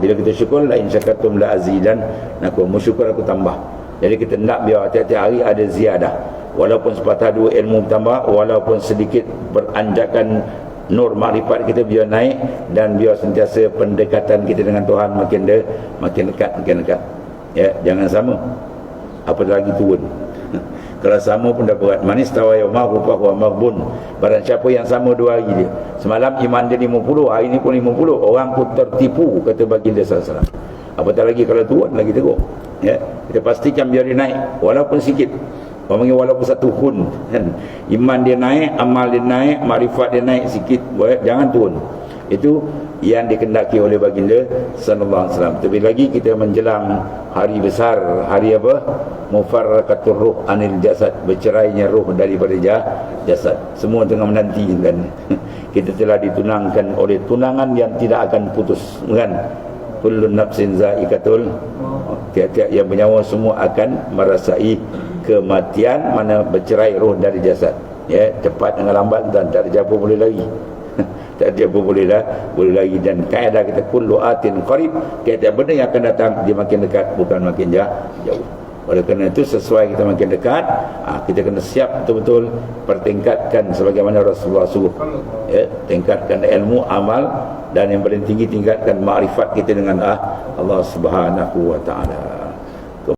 bila kita syukur la in syakartum la azidan aku bersyukur aku tambah. Jadi kita nak biar tiap-tiap hari ada ziyadah. Walaupun sepatah dua ilmu bertambah walaupun sedikit beranjakan nur makrifat kita biar naik dan biar sentiasa pendekatan kita dengan Tuhan makin de, makin dekat makin dekat ya jangan sama. Apa lagi turun kalau sama pun dah berat. Manis tawa yaumah rupa wa maghbun barang siapa yang sama dua hari dia. Semalam iman dia 50 hari ni pun 50 orang pun tertipu kata baginda sallallahu apatah lagi kalau turun lagi teruk. Ya? Kita pastikan biar dia naik walaupun sikit. Orang walaupun satu hun kan? Iman dia naik amal dia naik makrifat dia naik sikit jangan turun itu yang dikendaki oleh baginda sallallahu alaihi wasallam. Tapi lagi kita menjelang hari besar, hari apa? Mufarraqatur ruh anil jasad, bercerainya ruh daripada jasad. Semua tengah menanti kan. kita telah ditunangkan oleh tunangan yang tidak akan putus, kan? Kullu nafsin zaikatul tiap-tiap yang bernyawa semua akan merasai kematian mana bercerai roh dari jasad. Ya, cepat dengan lambat dan tak ada boleh lagi tak dia pun boleh lah. Boleh lagi dan kaedah kita kullu atin qarib. Tiap benda yang akan datang dia makin dekat bukan makin jauh. Oleh kerana itu sesuai kita makin dekat ha, kita kena siap betul-betul pertingkatkan sebagaimana Rasulullah suruh. Ya, tingkatkan ilmu amal dan yang paling tinggi tingkatkan makrifat kita dengan ah, Allah subhanahu wa ta'ala